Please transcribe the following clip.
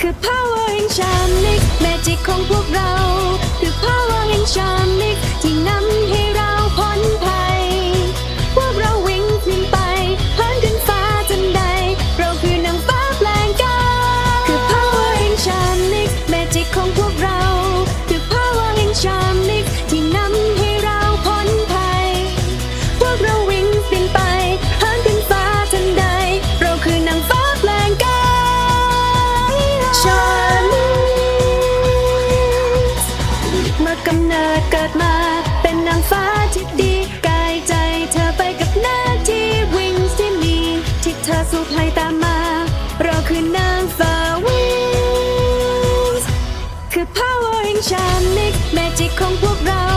คือ power in Shamix Magic ของพวกเรา กำเนิดเกิดมา เป็นนางฟ้าที่ดีกายใจเธอไปกับหน้าที่วิ่งที่มี ที่เธอสูบให้ตามมา เราคือนางฟ้าวิ่งคือ powering s h a m i c magic ของพวกเรา